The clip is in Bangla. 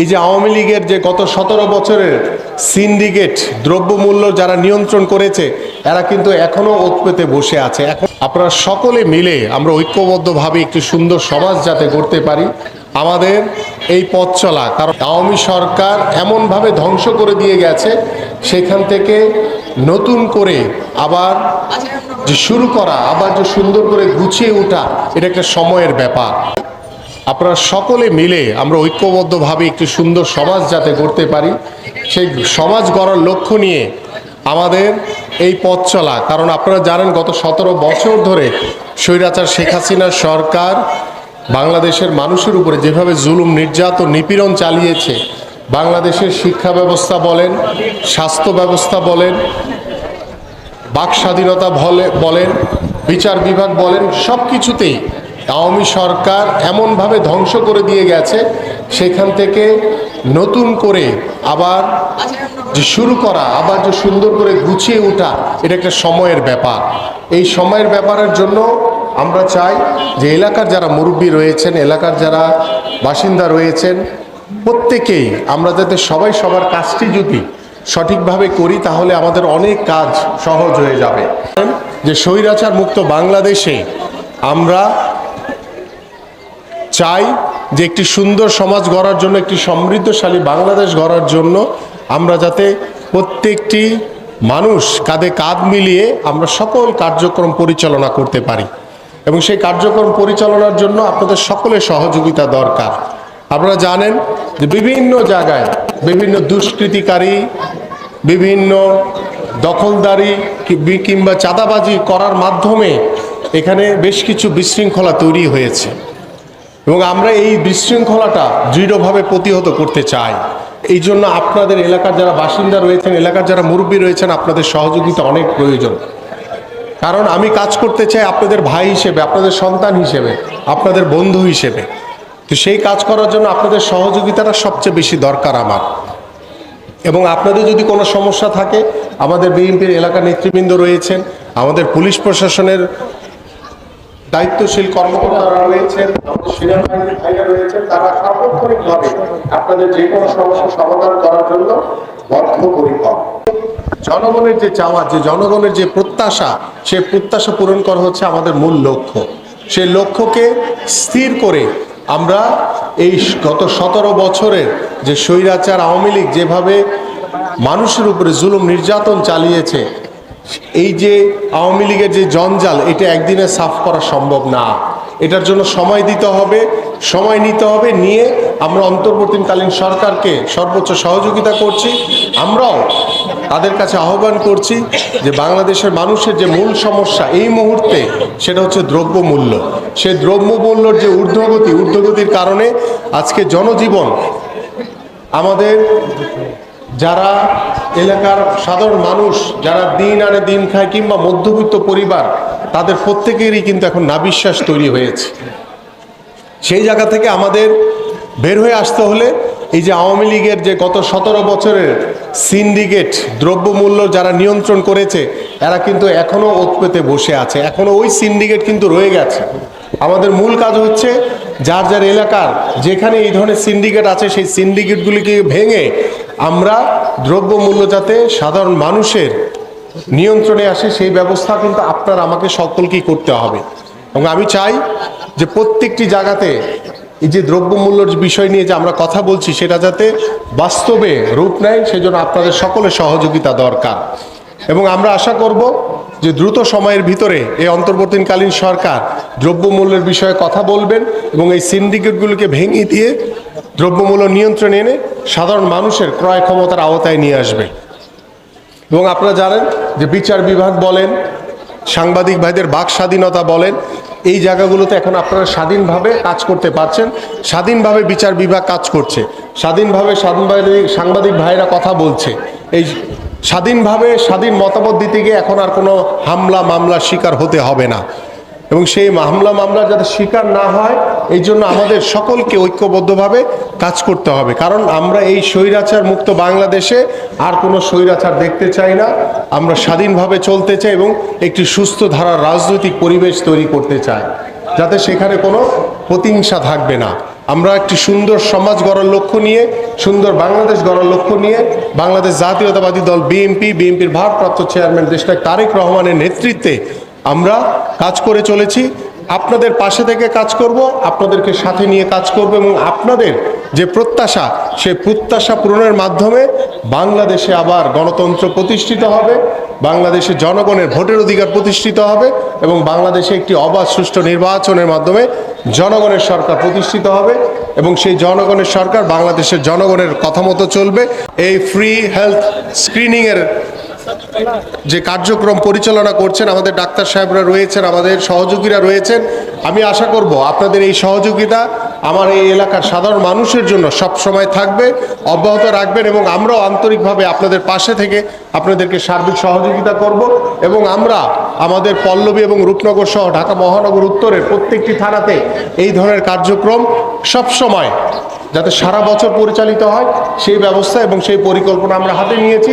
এই যে আওয়ামী লীগের যে গত সতেরো বছরের সিন্ডিকেট দ্রব্যমূল্য যারা নিয়ন্ত্রণ করেছে, এরা কিন্তু এখনও ওত পেতে বসে আছে। এখন আপনারা সকলে মিলে আমরা ঐক্যবদ্ধভাবে একটি সুন্দর সমাজ যাতে করতে পারি, আমাদের এই পথ চলা। কারণ আওয়ামী সরকার এমনভাবে ধ্বংস করে দিয়ে গেছে, সেখান থেকে নতুন করে আবার যে শুরু করা, আবার যে সুন্দর করে গুছিয়ে ওঠা, এটা একটা সময়ের ব্যাপার। আপনারা সকলে মিলে আমরা ঐক্যবদ্ধভাবে একটি সুন্দর সমাজ যাতে গড়তে পারি, সেই সমাজ গড়ার লক্ষ্য নিয়ে আমাদের এই পথ চলা। কারণ আপনারা জানেন, গত সতেরো বছর ধরে স্বৈরাচার শেখ হাসিনার সরকার বাংলাদেশের মানুষের উপরে যেভাবে জুলুম, নির্যাতন, নিপীড়ন চালিয়েছে, বাংলাদেশের শিক্ষা ব্যবস্থা বলেন, স্বাস্থ্য ব্যবস্থা বলেন, বাক স্বাধীনতা বলে, বলেন, বিচার বিভাগ বলেন সব কিছুতেই আওয়ামী সরকার এমনভাবে ধ্বংস করে দিয়ে গেছে, সেখান থেকে নতুন করে আবার যে শুরু করা, আবার যে সুন্দর করে গুছিয়ে ওঠা, এটা একটা সময়ের ব্যাপার। এই সময়ের ব্যাপারের জন্য আমরা চাই যে এলাকার যারা মুরব্বী রয়েছেন, এলাকার যারা বাসিন্দা রয়েছেন, প্রত্যেকেই আমরা যাতে সবাই সবার কাজটি যদি সঠিকভাবে করি, তাহলে আমাদের অনেক কাজ সহজ হয়ে যাবে। যে স্বৈরাচার মুক্ত বাংলাদেশে আমরা চাই যে একটি সুন্দর সমাজ গড়ার জন্য, একটি সমৃদ্ধশালী বাংলাদেশ গড়ার জন্য আমরা যাতে প্রত্যেকটি মানুষ কাঁধে কাঁধ মিলিয়ে আমরা সকল কার্যক্রম পরিচালনা করতে পারি। এবং সেই কার্যক্রম পরিচালনার জন্য আপনাদের সকলের সহযোগিতা দরকার। আপনারা জানেন যে বিভিন্ন জায়গায় বিভিন্ন দুষ্কৃতিকারী, বিভিন্ন দখলদারি কিংবা চাঁদাবাজি করার মাধ্যমে এখানে বেশ কিছু বিশৃঙ্খলা তৈরি হয়েছে। এবং আমরা এই বিশৃঙ্খলাটা দৃঢ়ভাবে প্রতিহত করতে চাই। এই জন্য আপনাদের এলাকার যারা বাসিন্দা রয়েছেন, এলাকার যারা মুরব্বী রয়েছেন, আপনাদের সহযোগিতা অনেক প্রয়োজন। কারণ আমি কাজ করতে চাই আপনাদের ভাই হিসেবে, আপনাদের সন্তান হিসেবে, আপনাদের বন্ধু হিসেবে। তো সেই কাজ করার জন্য আপনাদের সহযোগিতাটা সবচেয়ে বেশি দরকার আমার। এবং আপনাদের যদি কোনো সমস্যা থাকে, আমাদের বিএনপির এলাকা নেতৃবৃন্দ রয়েছেন, আমাদের পুলিশ প্রশাসনের দায়িত্বশীল কর্মকর্তারা রয়েছেন তারা সার্বক্ষণিকভাবে আপনাদের যে কোনো সমস্যা সমাধান করার জন্য বদ্ধপরিকর। জনগণের যে চাওয়া, যে জনগণের যে প্রত্যাশা, সে প্রত্যাশা পূরণ করা হচ্ছে আমাদের মূল লক্ষ্য। সেই লক্ষ্যকে স্থির করে আমরা এই গত সতেরো বছরের যে স্বৈরাচার আওয়ামী লীগ যেভাবে মানুষের উপরে জুলুম নির্যাতন চালিয়েছে এই যে আওয়ামী লীগের যে জঞ্জাল, এটা একদিনে সাফ করা সম্ভব না। এটার জন্য সময় দিতে হবে, সময় নিতে হবে, নিয়ে আমরা অন্তর্বর্তীকালীন সরকারকে সর্বোচ্চ সহযোগিতা করছি। আমরাও তাদের কাছে আহ্বান করছি যে বাংলাদেশের মানুষের যে মূল সমস্যা এই মুহূর্তে, সেটা হচ্ছে দ্রব্যমূল্য। সেই দ্রব্যমূল্যর যে ঊর্ধ্বগতি, ঊর্ধ্বগতির কারণে আজকে জনজীবন আমাদের যারা এলাকার সাধারণ মানুষ, যারা দিন আনে দিন খায় কিংবা মধ্যবিত্ত পরিবার, তাদের প্রত্যেকেরই কিন্তু এখন নাবিশ্বাস তৈরি হয়েছে। সেই জায়গা থেকে আমাদের বের হয়ে আসতে হলে এই যে আওয়ামী লীগের যে গত সতেরো বছরের সিন্ডিকেট দ্রব্যমূল্য যারা নিয়ন্ত্রণ করেছে, এরা কিন্তু এখনও ওত পেতে বসে আছে। এখনও ওই সিন্ডিকেট কিন্তু রয়ে গেছে। আমাদের মূল কাজ হচ্ছে যার যার এলাকার যেখানে এই ধরনের সিন্ডিকেট আছে, সেই সিন্ডিকেটগুলিকে ভেঙে আমরা দ্রব্যমূল্য যাতে সাধারণ মানুষের নিয়ন্ত্রণে আসে, সেই ব্যবস্থা কিন্তু আপনার আমাকে সকলকেই করতে হবে। এবং আমি চাই যে প্রত্যেকটি জায়গাতে এই যে দ্রব্যমূল্যর বিষয় নিয়ে যে আমরা কথা বলছি, সেটা যাতে বাস্তবে রূপ নেয়, সেজন্য আপনাদের সকলের সহযোগিতা দরকার। এবং আমরা আশা করব যে দ্রুত সময়ের ভিতরে এই অন্তর্বর্তীকালীন সরকার দ্রব্যমূল্যের বিষয়ে কথা বলবেন এবং এই সিন্ডিকেটগুলোকে ভেঙে দিয়ে দ্রব্যমূল্য নিয়ন্ত্রণে এনে সাধারণ মানুষের ক্রয় ক্ষমতার আওতায় নিয়ে আসবে। এবং আপনারা জানেন যে বিচার বিভাগ বলেন, সাংবাদিক ভাইদের বাক স্বাধীনতা বলেন, এই জায়গাগুলোতে এখন আপনারা স্বাধীনভাবে কাজ করতে পারছেন, স্বাধীনভাবে বিচার বিভাগ কাজ করছে, স্বাধীনভাবে সাংবাদিক সাংবাদিক ভাইরা কথা বলছে। এই স্বাধীনভাবে স্বাধীন মতামত দিতে গিয়ে এখন আর কোনো হামলা মামলার শিকার হতে হবে না। এবং সেই হামলা মামলার যাতে শিকার না হয়, এই জন্য আমাদের সকলকে ঐক্যবদ্ধভাবে কাজ করতে হবে। কারণ আমরা এই স্বৈরাচার মুক্ত বাংলাদেশে আর কোনো স্বৈরাচার দেখতে চাই না। আমরা স্বাধীনভাবে চলতে চাই এবং একটি সুস্থ ধারার রাজনৈতিক পরিবেশ তৈরি করতে চাই। যাতে সেখানে কোনো প্রতিহিংসা থাকবে না। আমরা একটি সুন্দর সমাজ গড়ার লক্ষ্য নিয়ে, সুন্দর বাংলাদেশ গড়ার লক্ষ্য নিয়ে, বাংলাদেশ জাতীয়তাবাদী দল বিএনপি, বিএনপির ভারপ্রাপ্ত চেয়ারম্যান দেশটা তারেক রহমানের নেতৃত্বে আমরা কাজ করে চলেছি। আপনাদের পাশে থেকে কাজ করব, আপনাদেরকে সাথে নিয়ে কাজ করব এবং আপনাদের যে প্রত্যাশা সেই প্রত্যাশা পূরণের মাধ্যমে বাংলাদেশে আবার গণতন্ত্র প্রতিষ্ঠিত হবে বাংলাদেশে জনগণের ভোটের অধিকার প্রতিষ্ঠিত হবে এবং বাংলাদেশে একটি অবাধ সুষ্ঠু নির্বাচনের মাধ্যমে জনগণের সরকার প্রতিষ্ঠিত হবে এবং সেই জনগণের সরকার বাংলাদেশের জনগণের কথা মতো চলবে। এই ফ্রি হেলথ স্ক্রিনিংয়ের যে কার্যক্রম পরিচালনা করছেন আমাদের ডাক্তার সাহেবরা রয়েছেন, আমাদের সহযোগীরা রয়েছেন। আমি আশা করব আপনাদের এই সহযোগিতা আমার এই এলাকার সাধারণ মানুষের জন্য সব সময় থাকবে, অব্যাহত রাখবেন এবং আমরাও আন্তরিকভাবে আপনাদের পাশে থেকে আপনাদেরকে সার্বিক সহযোগিতা করব এবং আমরা আমাদের পল্লবী এবং রূপনগর সহ ঢাকা মহানগর উত্তরের প্রত্যেকটি থানাতে এই ধরনের কার্যক্রম সব সময় যাতে সারা বছর পরিচালিত হয়, সেই ব্যবস্থা এবং সেই পরিকল্পনা আমরা হাতে নিয়েছি।